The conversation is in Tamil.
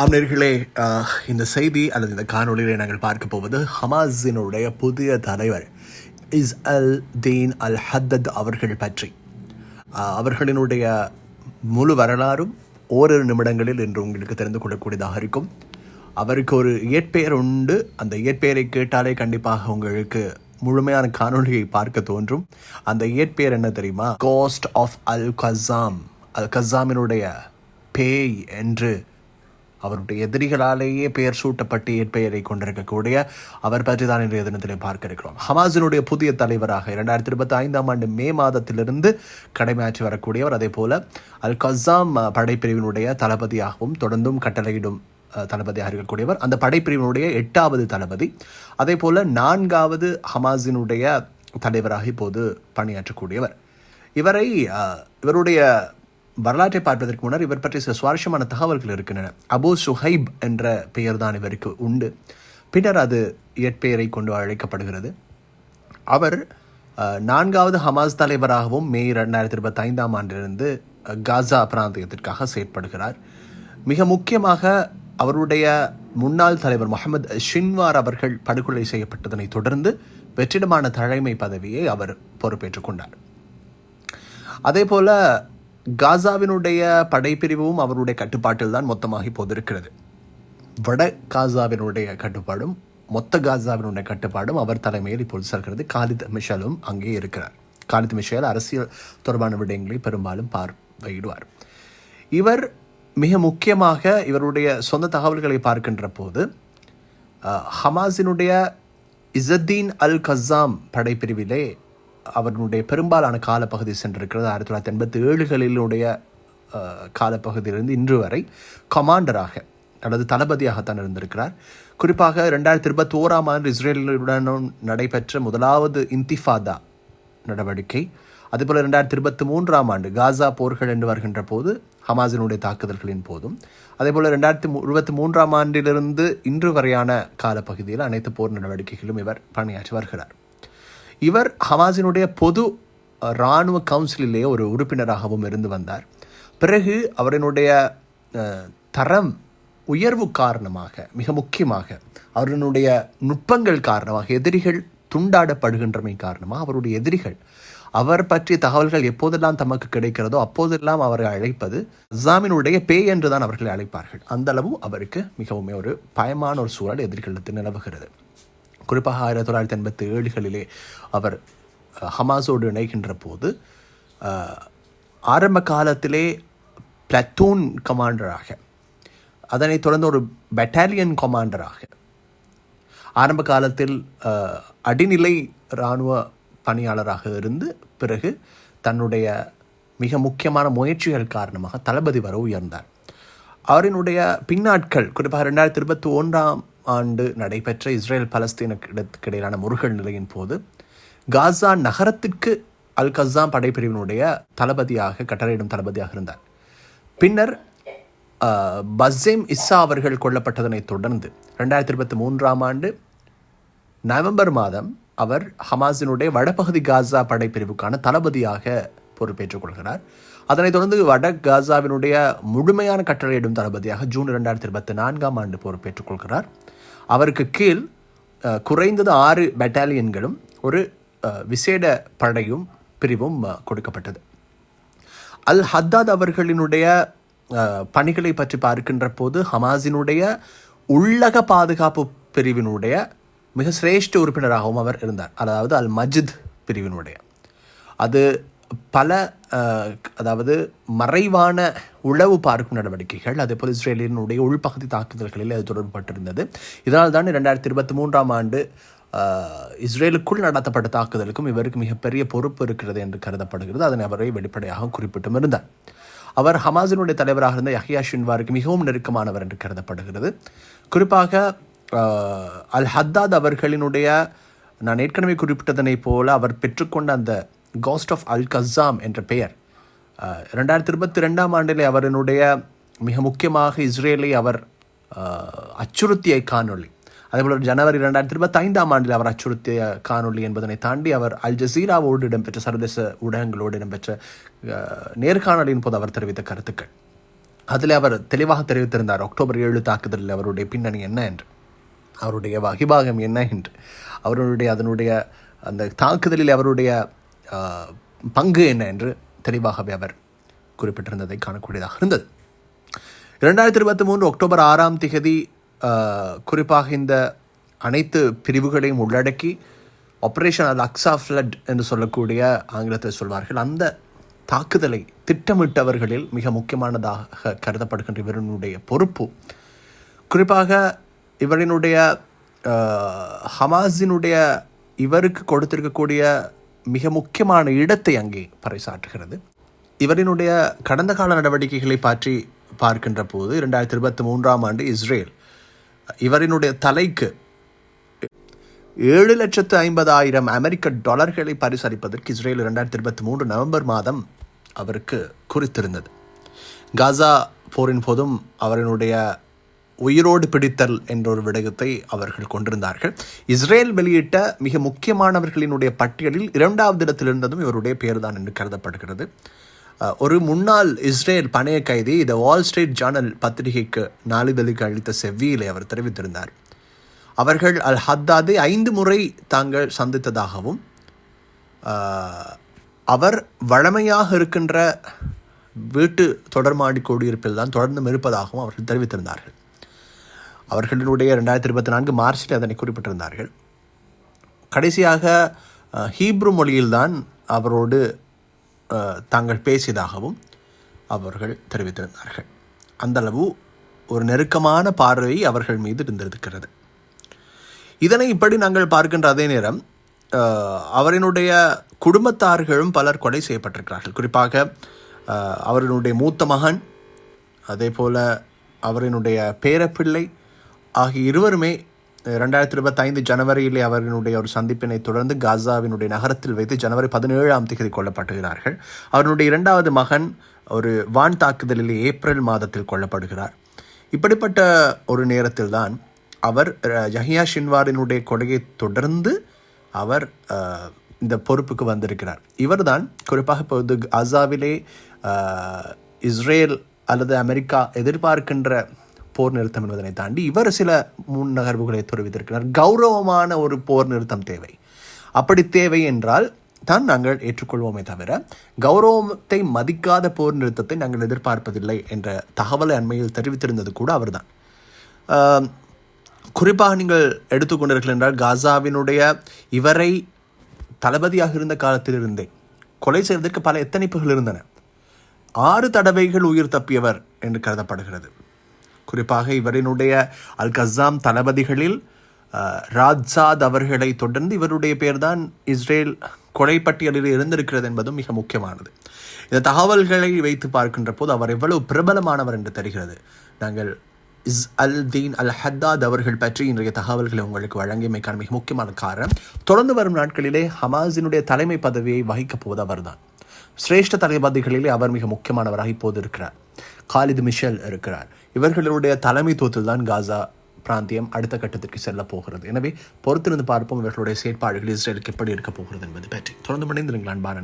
ஆம்நேர்களே இந்த செய்தி அல்லது இந்த காணொலியை நாங்கள் பார்க்க போவது ஹமாஸினுடைய புதிய தலைவர் இஸ் அல் தீன் அல் ஹத்தத் அவர்கள் பற்றி. அவர்களினுடைய முழு வரலாறும் ஓரிரு நிமிடங்களில் இன்று உங்களுக்கு தெரிந்து கொள்ளக்கூடியதாக இருக்கும். அவருக்கு ஒரு இயற்பெயர் உண்டு. அந்த இயற்பெயரை கேட்டாலே கண்டிப்பாக உங்களுக்கு முழுமையான காணொளியை பார்க்க தோன்றும். அந்த இயற்பெயர் என்ன தெரியுமா? கோஸ்ட் ஆஃப் அல் கசாம் அல் கசாமினுடைய பேய் என்று அவருடைய எதிரிகளாலேயே பெயர் சூட்டப்பட்டு இயற்பெயரை கொண்டிருக்கக்கூடிய அவர் பற்றி தான் இன்றைய தினத்திலே பார்க்க இருக்கிறோம். ஹமாஸினுடைய புதிய தலைவராக இரண்டாயிரத்தி இருபத்தி ஐந்தாம் ஆண்டு மே மாதத்திலிருந்து கடமையாற்றி வரக்கூடியவர். அதே போல அல் கசாம் படைப்பிரிவினுடைய தளபதியாகவும் தொடர்ந்தும் கட்டளையிடும் தளபதியாக இருக்கக்கூடியவர். அந்த படைப்பிரிவினுடைய எட்டாவது தளபதி. அதே போல நான்காவது ஹமாஸினுடைய தலைவராக இப்போது பணியாற்றக்கூடியவர். இவரை இவருடைய வரலாற்றை பார்ப்பதற்கு முன்னர் இவர் பற்றி சில சுவாரஸ்யமான தகவல்கள் இருக்கின்றன. அபு சுஹைப் என்ற பெயர் தான் இவருக்கு உண்டு. பின்னர் அது இயற்பெயரை கொண்டு அழைக்கப்படுகிறது. அவர் நான்காவது ஹமாஸ் தலைவராகவும் மே ரெண்டாயிரத்தி இருபத்தி ஐந்தாம் ஆண்டிலிருந்து காசா பிராந்தியத்திற்காக செயற்படுகிறார். மிக முக்கியமாக அவருடைய முன்னாள் தலைவர் முகமது ஷின்வார் அவர்கள் படுகொலை செய்யப்பட்டதனை தொடர்ந்து வெற்றிடமான தலைமை பதவியை அவர் பொறுப்பேற்றுக் கொண்டார். அதே போல காசாவினுடைய படைப்பிரிவும் அவருடைய கட்டுப்பாட்டில் தான் மொத்தமாக இப்போது இருக்கிறது வட காசாவினுடைய கட்டுப்பாடும் மொத்த காசாவினுடைய கட்டுப்பாடும் அவர் தலைமையில் இப்போது இருக்கிறது காலித் மிஷலும் அங்கே இருக்கிறார். காலித் மிஷேல் அரசியல் தொடர்பான விடயங்களை பெரும்பாலும் பார்வையிடுவார். இவர் மிக முக்கியமாக இவருடைய சொந்த தகவல்களை பார்க்கின்ற போது ஹமாஸினுடைய இசத்தீன் அல் கசாம் படைப்பிரிவிலே அவர்களுடைய பெரும்பாலான காலப்பகுதி சென்றிருக்கிறது ஆயிரத்தி தொள்ளாயிரத்தி எண்பத்தி ஏழுகளிலுடைய காலப்பகுதியிலிருந்து இன்று வரை கமாண்டராக அல்லது தளபதியாகத்தான் இருந்திருக்கிறார். குறிப்பாக ரெண்டாயிரத்தி இருபத்தி ஓராம் ஆண்டு இஸ்ரேலுடனும் நடைபெற்ற முதலாவது இன்திஃபாதா நடவடிக்கை அதேபோல் ரெண்டாயிரத்தி இருபத்தி மூன்றாம் ஆண்டு காசா போர்கள் என்று வருகின்ற போது ஹமாஸினுடைய தாக்குதல்களின் போதும். அதேபோல் ரெண்டாயிரத்தி இருபத்தி மூன்றாம் ஆண்டிலிருந்து இன்று வரையான காலப்பகுதியில் அனைத்து போர் நடவடிக்கைகளும் இவர் பணியாற்றி வருகிறார். இவர் ஹமாஸினுடைய பொது இராணுவ கவுன்சிலிலே ஒரு உறுப்பினராகவும் இருந்து வந்தார். பிறகு அவரினுடைய தரம் உயர்வு காரணமாக மிக முக்கியமாக அவர்களுடைய நுட்பங்கள் காரணமாக எதிரிகள் துண்டாடப்படுகின்றமை காரணமாக அவருடைய எதிரிகள் அவர் பற்றிய தகவல்கள் எப்போதெல்லாம் தமக்கு கிடைக்கிறதோ அப்போதெல்லாம் அவரை அழைப்பது அசாமினுடைய பேய் என்று தான் அவர்களை அழைப்பார்கள். அந்த அளவு அவருக்கு மிகவும் ஒரு பயமான ஒரு சூழல் எதிர்களிடத்தில் நிலவுகிறது. குறிப்பாக ஆயிரத்தி தொள்ளாயிரத்தி எண்பத்தி ஏழுகளிலே அவர் ஹமாஸோடு இணைகின்ற போது ஆரம்ப காலத்திலே பிளட்டூன் கமாண்டராக அதனைத் தொடர்ந்து ஒரு பெட்டாலியன் கமாண்டராக ஆரம்ப காலத்தில் அடிநிலை இராணுவ பணியாளராக இருந்து பிறகு தன்னுடைய மிக முக்கியமான முயற்சிகள் காரணமாக தளபதி வர உயர்ந்தார். அவரினுடைய பின்னாட்கள் குறிப்பாக ரெண்டாயிரத்தி இருபத்தி ஒன்றாம் ஆண்டு நடைபெற்ற இஸ்ரேல் பலஸ்தீனுக்கு இடையிலான முருகல் நிலையின் போது காசா நகரத்திற்கு அல் கசாம் படைப்பிரிவினுடைய தளபதியாக கட்டளையிடும் தளபதியாக இருந்தார். பின்னர் அஹ், பஸ்ஸேம் இஸ்ஸா அவர்கள் கொல்லப்பட்டதனைத் தொடர்ந்து ரெண்டாயிரத்தி இருபத்தி மூன்றாம் ஆண்டு நவம்பர் மாதம் அவர் ஹமாஸினுடைய வடபகுதி காசா படைப்பிரிவுக்கான தளபதியாக பொறுப்பேற்றுக் கொள்கிறார். அதனைத் தொடர்ந்து வட காசாவினுடைய முழுமையான கட்டளையிடும் தளபதியாக ஜூன் இரண்டாயிரத்தி இருபத்தி நான்காம் ஆண்டு பொறுப்பேற்றுக் கொள்கிறார். அவருக்கு கீழ் குறைந்தது ஆறு பெட்டாலியன்களும் ஒரு விசேட படையும் பிரிவும் கொடுக்கப்பட்டது. அல் ஹத்தாத் அவர்களினுடைய பணிகளை பற்றி பார்க்கின்ற போது ஹமாஸினுடைய உள்ளக பாதுகாப்பு பிரிவினுடைய மிக சிரேஷ்ட உறுப்பினராகவும் அவர் இருந்தார். அதாவது அல் மஜித் பிரிவினுடைய. அது பல அதாவது மறைவான உளவு பார்க்கும் நடவடிக்கைகள் அதேபோல் இஸ்ரேலினுடைய உள்பகுதி தாக்குதல்களில் அது தொடர்புபட்டிருந்தது. இதனால் தான் ரெண்டாயிரத்தி இருபத்தி மூன்றாம் ஆண்டு இஸ்ரேலுக்குள் நடத்தப்பட்ட தாக்குதலுக்கும் இவருக்கு மிகப்பெரிய பொறுப்பு இருக்கிறது என்று கருதப்படுகிறது. அதனை அவரை வெளிப்படையாக குறிப்பிட்டும் இருந்தார். அவர் ஹமாஸினுடைய தலைவராக இருந்த யஹியா ஷின்வாருக்கு மிகவும் நெருக்கமானவர் என்று கருதப்படுகிறது. குறிப்பாக அல் ஹத்தாத் அவர்களினுடைய நான் ஏற்கனவே குறிப்பிட்டதனைப் போல அவர் பெற்றுக்கொண்ட அந்த காஸ்ட் ஆஃப் அல் கசாம் என்ற பெயர். ரெண்டாயிரத்தி இருபத்தி ரெண்டாம் ஆண்டிலே அவரினுடைய மிக முக்கியமாக இஸ்ரேலை அவர் அச்சுறுத்திய காணொளி. அதேபோல் ஜனவரி ரெண்டாயிரத்தி இருபத்தி ஐந்தாம் ஆண்டில் அவர் அச்சுறுத்திய காணொலி என்பதனை தாண்டி அவர் அல் ஜசீராவோடு இடம்பெற்ற சர்வதேச ஊடகங்களோடு இடம்பெற்ற நேர்காணலின் போது அவர் தெரிவித்த கருத்துக்கள். அதில் அவர் தெளிவாக தெரிவித்திருந்தார் அக்டோபர் ஏழு தாக்குதலில் அவருடைய பின்னணி என்ன என்று. அவருடைய வகிபாகம் என்ன என்று. அவருடைய அதனுடைய அந்த தாக்குதலில் அவருடைய பங்கு என்ன என்று தெளிவாகவே அவர் குறிப்பிட்டிருந்ததை காணக்கூடியதாக இருந்தது. இரண்டாயிரத்தி இருபத்தி மூன்று அக்டோபர் ஆறாம் திகதி குறிப்பாக இந்த அனைத்து பிரிவுகளையும் உள்ளடக்கி ஆப்ரேஷன் அல் அக்ஸா ஃப்ளட் என்று சொல்லக்கூடிய ஆங்கிலத்தில் சொல்வார்கள். அந்த தாக்குதலை திட்டமிட்டவர்களில் மிக முக்கியமானதாக கருதப்படுகின்ற இவரினுடைய பொறுப்பு. குறிப்பாக இவரினுடைய ஹமாஸினுடைய இவருக்கு கொடுத்திருக்கக்கூடிய மிக முக்கியமான இடத்தை அங்கே பறைசாற்றுகிறது. இவரினுடைய கடந்த கால நடவடிக்கைகளை பற்றி பார்க்கின்ற போது இரண்டாயிரத்தி இருபத்தி மூன்றாம் ஆண்டு இஸ்ரேல் இவரினுடைய தலைக்கு ஏழு லட்சத்து ஐம்பதாயிரம் அமெரிக்க டாலர்களை பரிசளிப்பதற்கு இஸ்ரேல் இரண்டாயிரத்தி இருபத்தி மூன்று நவம்பர் மாதம் அவருக்கு குறித்திருந்தது. காசா போரின் போதும் அவரினுடைய உயிரோடு பிடித்தல் என்ற ஒரு விடயத்தை அவர்கள் கொண்டிருந்தார்கள். இஸ்ரேல் வெளியிட்ட மிக முக்கியமானவர்களினுடைய பட்டியலில் இரண்டாவது இடத்தில் இருந்ததும் இவருடைய பெயர்தான் என்று கருதப்படுகிறது. ஒரு முன்னாள் இஸ்ரேல் பணைய கைதி த வால் ஸ்ட்ரீட் ஜேர்னல் பத்திரிகைக்கு நாளிதழுக்கு அளித்த செவ்வியிலே அவர் தெரிவித்திருந்தார். அவர்கள் அல் ஹத்தாதை ஐந்து முறை தாங்கள் சந்தித்ததாகவும் அவர் வழமையாக இருக்கின்ற வீட்டு தொடர்மாடி குடியிருப்பில் தான் தொடர்ந்தும் இருப்பதாகவும் அவர்கள் தெரிவித்திருந்தார்கள். அவர்களுடைய ரெண்டாயிரத்தி இருபத்தி நான்கு மார்ச்சில் அதனை குறிப்பிட்டிருந்தார்கள். கடைசியாக ஹீப்ரு மொழியில்தான் அவரோடு தாங்கள் பேசியதாகவும் அவர்கள் தெரிவித்திருந்தார்கள். அந்தளவு ஒரு நெருக்கமான பார்வை அவர்கள் மீது இருந்திருக்கிறது. இதனை இப்படி நாங்கள் பார்க்கின்ற அதே நேரம் அவரினுடைய குடும்பத்தார்களும் பலர் கொலை செய்யப்பட்டிருக்கிறார்கள். குறிப்பாக அவரினுடைய மூத்த மகன் அதே போல அவரினுடைய பேரப்பிள்ளை ஆகிய இருவருமே ரெண்டாயிரத்தி இருபத்தைந்து ஜனவரியிலே அவர்களுடைய ஒரு சந்திப்பினை தொடர்ந்து காசாவினுடைய நகரத்தில் வைத்து ஜனவரி பதினேழாம் தேதி கொல்லப்படுகிறார்கள். அவருடைய இரண்டாவது மகன் ஒரு வான் தாக்குதலில் ஏப்ரல் மாதத்தில் கொல்லப்படுகிறார். இப்படிப்பட்ட ஒரு நேரத்தில் தான் அவர் ஜஹியா ஷின்வாரினுடைய கொடையை தொடர்ந்து அவர் இந்த பொறுப்புக்கு வந்திருக்கிறார். இவர்தான் குறிப்பாக இப்போது காசாவிலே இஸ்ரேல் அல்லது அமெரிக்கா எதிர்பார்க்கின்ற போர் நிறுத்தம் என்பதனை தாண்டி இவர் சில முன் நகர்வுகளை தெரிவித்திருக்கிறார் கௌரவமான ஒரு போர் நிறுத்தம் தேவை. அப்படி தேவை என்றால் தான் நாங்கள் ஏற்றுக்கொள்வோமே தவிர கௌரவத்தை மதிக்காத போர் நிறுத்தத்தை நாங்கள் எதிர்பார்ப்பதில்லை என்ற தகவலை அண்மையில் தெரிவித்திருந்தது கூட அவர்தான். குறிப்பாக நீங்கள் எடுத்துக்கொண்டீர்கள் என்றால் காசாவினுடைய இவரை தளபதியாக இருந்த காலத்திலிருந்தே கொலை செய்வதற்கு பல எத்தனைப்புகள் இருந்தன. ஆறு தடவைகள் உயிர் தப்பியவர் என்று கருதப்படுகிறது. குறிப்பாக இவரினுடைய அல் கசாம் தளபதிகளில் ராஜ்சாத் அவர்களை தொடர்ந்து இவருடைய பெயர்தான் இஸ்ரேல் கொலைப்பட்டியலில் இருந்திருக்கிறது என்பதும் மிக முக்கியமானது. இந்த தகவல்களை வைத்து பார்க்கின்ற போது அவர் எவ்வளவு பிரபலமானவர் என்று தெரிகிறது. நாங்கள் இஸ் அல் தீன் அல் ஹத்தாத் அவர்கள் பற்றி இன்றைய தகவல்களை உங்களுக்கு வழங்கியமைக்கான மிக முக்கியமான காரணம் தொடர்ந்து வரும் நாட்களிலே ஹமாஸினுடைய தலைமை பதவியை வகிக்கப் போவது அவர்தான். சிரேஷ்ட தளபதிகளிலே அவர் மிக முக்கியமானவராக இப்போது இருக்கிறார். காலிது மிஷல் இருக்கிறார். இவர்களுடைய தலைமைத்துவத்தில் தான் காசா பிராந்தியம் அடுத்த கட்டத்திற்கு செல்ல போகிறது. எனவே பொறுத்திருந்து பார்ப்போம் இவர்களுடைய செயற்பாடுகள் இஸ்ரேலுக்கு எப்படி இருக்க போகிறது என்பது பற்றி. தொடர்ந்து மணிந்திருங்கள் அன்பான